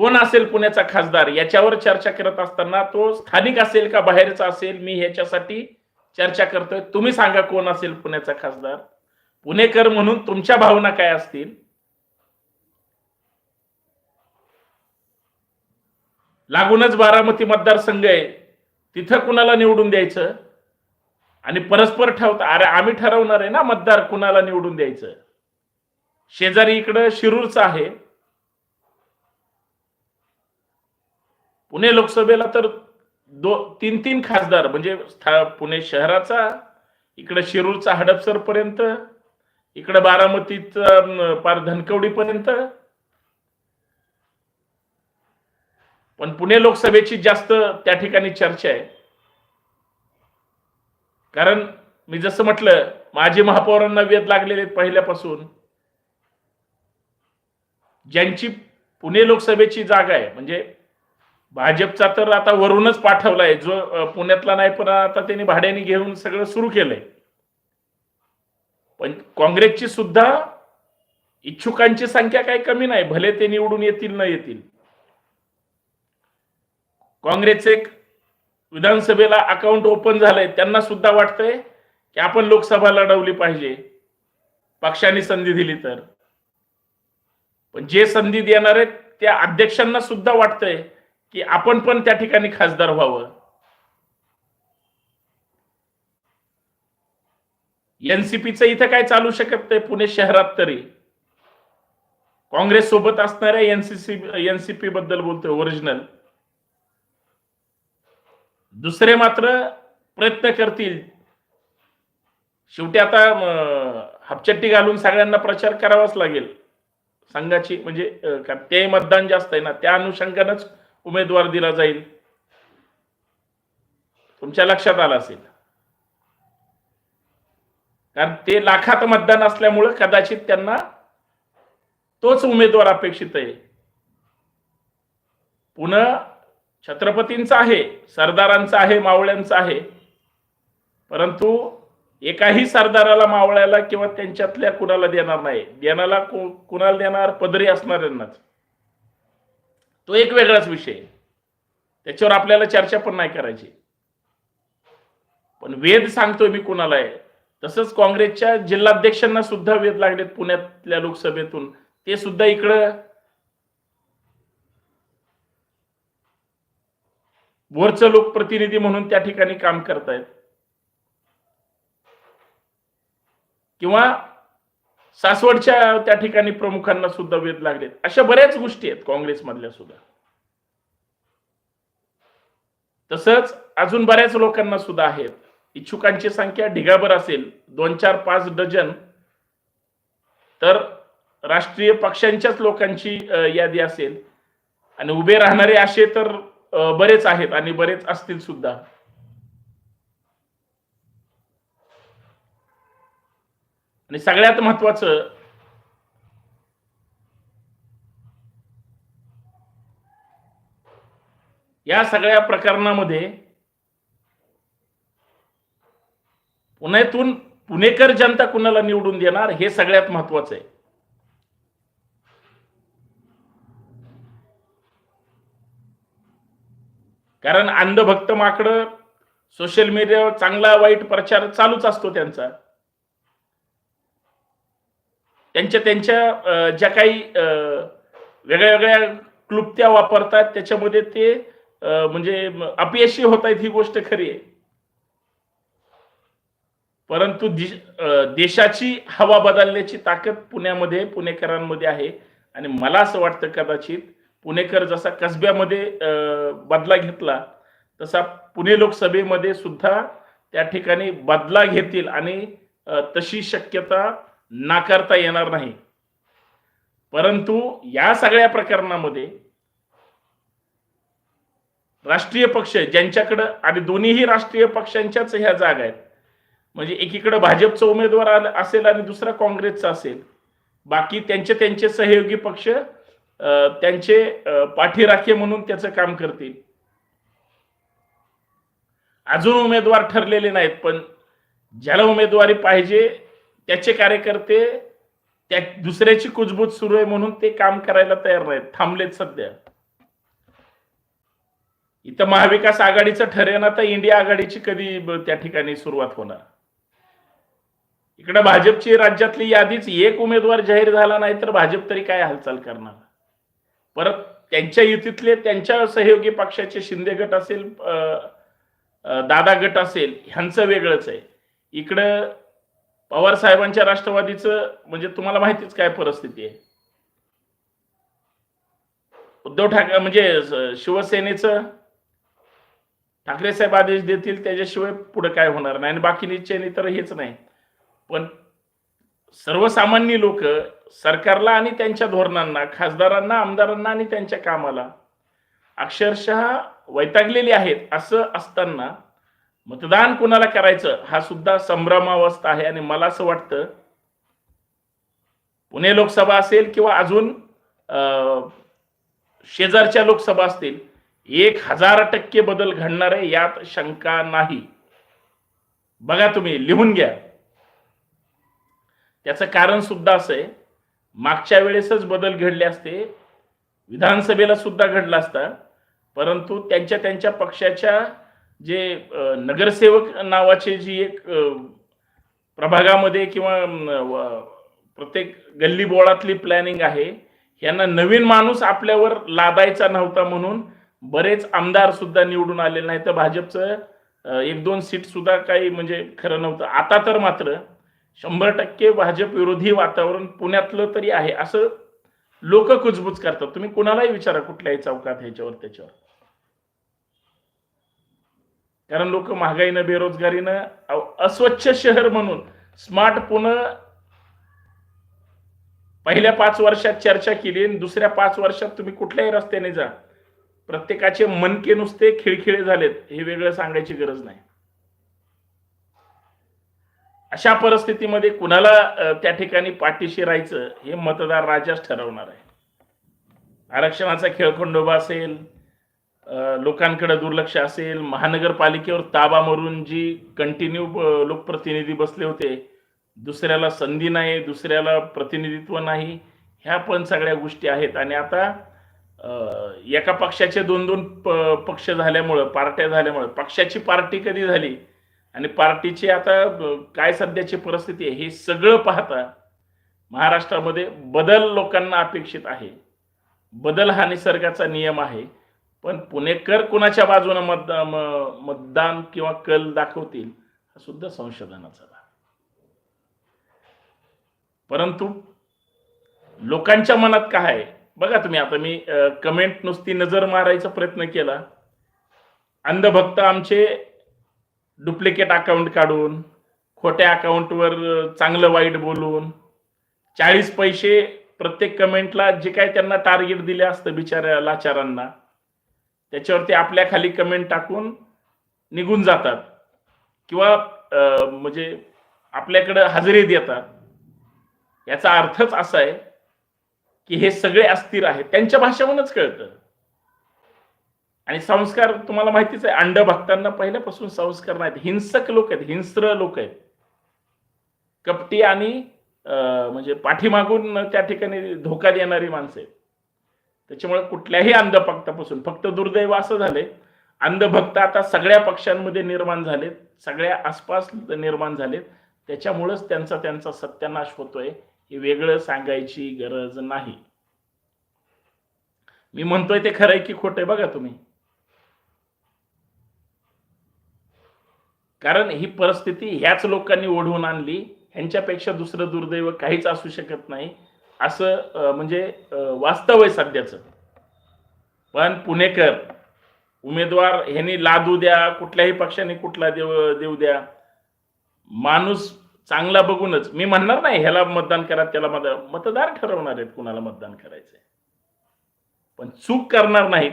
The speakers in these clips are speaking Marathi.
कोण असेल पुण्याचा खासदार याच्यावर चर्चा करत असताना तो स्थानिक असेल का बाहेरचा असेल मी ह्याच्यासाठी चर्चा करतोय. तुम्ही सांगा कोण असेल पुण्याचा खासदार? पुणेकर म्हणून तुमच्या भावना काय असतील? लागूनच बारामती मतदारसंघ आहे. तिथं कुणाला निवडून द्यायचं? आणि परस्पर ठेवता अरे आम्ही ठरवणार आहे ना मतदार कुणाला निवडून द्यायचं? शेजारी इकडं शिरूरचं आहे. पुणे लोकसभेला तर दो तीन तीन खासदार म्हणजे पुणे शहराचा इकडं शिरूरचा हडपसर पर्यंत इकडं बारामतीत पार धनकवडी पर्यंत पण पुणे लोकसभेची जास्त त्या ठिकाणी चर्चा आहे. कारण मी जसं म्हटलं माजी महापौरांना वेध लागलेले आहेत पहिल्यापासून. ज्यांची पुणे लोकसभेची जागा आहे म्हणजे भाजपचा तर आता वरूनच पाठवलाय. जो पुण्यातला नाही पण आता त्यांनी भाड्याने घेऊन सगळं सुरू केलंय. पण काँग्रेसची सुद्धा इच्छुकांची संख्या काही कमी नाही. भले ते निवडून येतील न येतील. काँग्रेसचे एक विधानसभेला अकाउंट ओपन झालंय. त्यांना सुद्धा वाटतंय की आपण लोकसभा लढवली पाहिजे. पक्षाने संधी दिली तर. पण जे संधी देणार आहेत त्या अध्यक्षांना सुद्धा वाटतंय की आपण पण त्या ठिकाणी खासदार व्हावं. एनसीपीचं इथं काय चालू शकत नाही? पुणे शहरात तरी. काँग्रेस सोबत असणाऱ्या एनसीसी एनसीपी बद्दल बोलतोय ओरिजिनल दुसरे मात्र प्रयत्न करतील. शेवटी आता हापचट्टी घालून सगळ्यांना प्रचार करावाच लागेल. संघाची म्हणजे का ते मतदान जास्त आहे ना त्या अनुषंगानंच उमेदवार दिला जाईल. तुमच्या लक्षात आलं असेल. कारण ते लाखात मतदान असल्यामुळं कदाचित त्यांना तोच उमेदवार अपेक्षित आहे. पुन्हा छत्रपतींचा आहे सरदारांचा आहे मावळ्यांचा आहे. परंतु एकाही सरदाराला मावळ्याला किंवा त्यांच्यातल्या कुणाला देणार नाही. देणाला कुणाला देणार? पदरी असणाऱ्यांनाच. तो एक वेगळाच विषय त्याच्यावर आपल्याला चर्चा पण नाही करायची. पण वेद सांगतोय मी कुणाला आहे तसंच काँग्रेसच्या जिल्हाध्यक्षांना सुद्धा वेध लागलेत पुण्यातल्या लोकसभेतून. ते सुद्धा इकडं. वरचं लोकप्रतिनिधी म्हणून त्या ठिकाणी काम करतायत. किंवा सासवडच्या त्या ठिकाणी प्रमुखांना सुद्धा वेध लागलेत. अशा बऱ्याच गोष्टी आहेत काँग्रेसमधल्या सुद्धा. तसंच अजून बऱ्याच लोकांना सुद्धा आहेत. इच्छुकांची संख्या ढिगाभर असेल दोन चार पाच डझन. तर राष्ट्रीय पक्षांच्याच लोकांची यादी असेल. आणि उभे राहणारे असे तर बरेच आहेत आणि बरेच असतील सुद्धा. आणि सगळ्यात महत्वाचं या सगळ्या प्रकरणामध्ये पुण्यातून पुणेकर जनता कुणाला निवडून देणार हे सगळ्यात महत्वाचं आहे. कारण अंधभक्त माकडं सोशल मीडियावर चांगला वाईट प्रचार चालूच असतो त्यांचा. त्यांच्या त्यांच्या ज्या काही अं, वेगळ्या वेगळ्या क्लुप्त्या वापरतात त्याच्यामध्ये ते म्हणजे अपयशी होत आहेत ही गोष्ट खरी आहे. परंतु देशाची हवा बदलण्याची ताकद पुण्यामध्ये पुणेकरांमध्ये आहे. आणि मला असं वाटतं कदाचित पुणेकर जसा कसब्यामध्ये बदला घेतला तसा पुणे लोकसभेमध्ये सुद्धा त्या ठिकाणी बदला घेतील आणि तशी शक्यता नाकारता येणार नाही. परंतु या सगळ्या प्रकरणामध्ये राष्ट्रीय पक्ष ज्यांच्याकडं आणि दोन्हीही राष्ट्रीय पक्षांच्याच ह्या जागा आहेत. म्हणजे एकीकडे भाजपचा उमेदवार असेल आणि दुसरा काँग्रेसचा असेल. बाकी त्यांचे त्यांचे सहयोगी पक्ष अं, त्यांचे पाठीराखे म्हणून त्याचं काम करतील. अजून उमेदवार ठरलेले नाहीत पण ज्याला उमेदवारी पाहिजे त्याचे कार्यकर्ते त्या दुसऱ्याची कुजबूज सुरू आहे म्हणून ते काम करायला तयार नाहीत थांबलेत सध्या. इथं महाविकास आघाडीचं ठरेना तर इंडिया आघाडीची कधी त्या ठिकाणी सुरुवात होणार? इकडे भाजपची राज्यातली यादीच एक उमेदवार जाहीर झाला नाही तर भाजप तरी काय हालचाल करणार? परत त्यांच्या युतीतले त्यांच्या सहयोगी पक्षाचे शिंदे गट असेल दादा गट असेल ह्यांचं वेगळंच आहे. इकडं पवार साहेबांच्या राष्ट्रवादीचं म्हणजे तुम्हाला माहितीच काय परिस्थिती आहे? उद्धव ठाकरे म्हणजे शिवसेनेचं ठाकरे साहेब आदेश देतील त्याच्याशिवाय पुढे काय होणार नाही आणि बाकीचे तर हेच नाही. पण सर्वसामान्य लोक सरकारला आणि त्यांच्या धोरणांना खासदारांना आमदारांना आणि त्यांच्या कामाला अक्षरशः वैतागलेली आहेत असं असताना मतदान कुणाला करायचं? हा सुद्धा संभ्रमावस्था आहे आणि मला असं वाटतं पुणे लोकसभा असेल किंवा अजून शेजारच्या लोकसभा असतील एक हजार टक्के बदल घडणार आहे यात शंका नाही. बघा तुम्ही लिहून घ्या. त्याचं कारण सुद्धा असं आहे मागच्या वेळेसच बदल घडले असते विधानसभेला सुद्धा घडला असता परंतु त्यांच्या त्यांच्या पक्षाच्या जे नगरसेवक नावाचे जी एक प्रभागामध्ये किंवा प्रत्येक गल्ली बोळातली प्लॅनिंग आहे यांना नवीन माणूस आपल्यावर लादायचा नव्हता म्हणून बरेच आमदार सुद्धा निवडून आलेले नाही तर भाजपचं एक दोन सीट सुद्धा काही म्हणजे खरं नव्हतं. आता तर मात्र शंभर टक्के भाजप विरोधी वातावरण पुण्यातलं तरी आहे असं लोक कुजबुज करतात. तुम्ही कुणालाही विचारा कुठल्याही चौकात ह्याच्यावर त्याच्यावर. कारण लोक महागाईनं बेरोजगारीनं अस्वच्छ शहर म्हणून स्मार्ट पुणे पहिल्या पाच वर्षात चर्चा केली आणि दुसऱ्या पाच वर्षात तुम्ही कुठल्याही रस्त्याने जा. प्रत्येकाचे मनके नुसते खिळखिळे झालेत हे वेगळं सांगायची गरज नाही. अशा परिस्थितीमध्ये कुणाला त्या ठिकाणी पाठीशी राहायचं हे मतदार राजाच ठरवणार आहे. आरक्षणाचा खेळखंडोबा असेल लोकांकडे दुर्लक्ष असेल महानगरपालिकेवर ताबा मारून जी कंटिन्यू लोकप्रतिनिधी बसले होते दुसऱ्याला संधी नाही दुसऱ्याला प्रतिनिधित्व नाही ह्या पण सगळ्या गोष्टी आहेत. आणि आता एका पक्षाचे दोन दोन प- पक्ष झाल्यामुळं पार्ट्या झाल्यामुळं पक्षाची पार्टी कधी झाली आणि पार्टीची आता काय सध्याची परिस्थिती आहे हे सगळं पाहता महाराष्ट्रामध्ये बदल लोकांना अपेक्षित आहे. बदल हा निसर्गाचा नियम आहे. पण पुणेकर कुणाच्या बाजूने मतदा मतदान किंवा कल दाखवतील हा सुद्धा संशोधनाचा भाग. परंतु लोकांच्या मनात काय आहे? बघा तुम्ही आता मी कमेंट नुसती नजर मारायचा प्रयत्न केला. अंधभक्त आमचे डुप्लिकेट अकाउंट काढून खोट्या अकाउंटवर चांगलं वाईट बोलून चाळीस पैसे प्रत्येक कमेंटला जे काय त्यांना टार्गेट दिले असतं बिचाऱ्या लाचारांना त्याच्यावरती आपल्या खाली कमेंट टाकून निघून जातात. किंवा अं, म्हणजे आपल्याकडं हजेरी देतात. याचा अर्थच असा आहे की हे सगळे अस्थिर आहेत. त्यांच्या भाषेवरूनच कळतं. आणि संस्कार तुम्हाला माहितीच आहे अंड भक्तांना पहिल्यापासून संस्कार नाहीत. हिंसक लोक आहेत हिंस्र लोक आहेत. कपटी आणि अं, म्हणजे पाठीमागून त्या ठिकाणी धोका देणारी माणसं आहेत. त्याच्यामुळे कुठल्याही अंधभक्तापासून फक्त दुर्दैव असं झालंय अंधभक्त आता सगळ्या पक्षांमध्ये निर्माण झालेत सगळ्या आसपास निर्माण झालेत. त्याच्यामुळेच त्यांचा त्यांचा सत्यानाश होतोय हे वेगळं सांगायची गरज नाही. मी म्हणतोय ते खरंय की खोटंय बघा तुम्ही. कारण ही परिस्थिती ह्याच लोकांनी ओढवून आणली ह्यांच्यापेक्षा दुसरं दुर्दैव काहीच असू शकत नाही. असं म्हणजे वास्तव आहे सध्याचं. पण पुणेकर उमेदवार ह्यांनी लादू द्या कुठल्याही पक्षाने कुठला देव देऊ द्या. माणूस चांगला बघूनच मी म्हणणार नाही ह्याला मतदान करा त्याला मत मतदार ठरवणार आहेत कुणाला मतदान करायचंय. पण चूक करणार नाहीत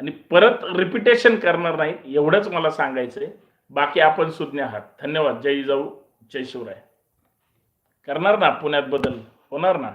आणि परत रिपिटेशन करणार नाहीत एवढंच मला सांगायचंय. बाकी आपण सुज्ञ आहात. धन्यवाद. जय जाऊ जय शिवराय. करणार ना पुण्यात बदल? होणार ना?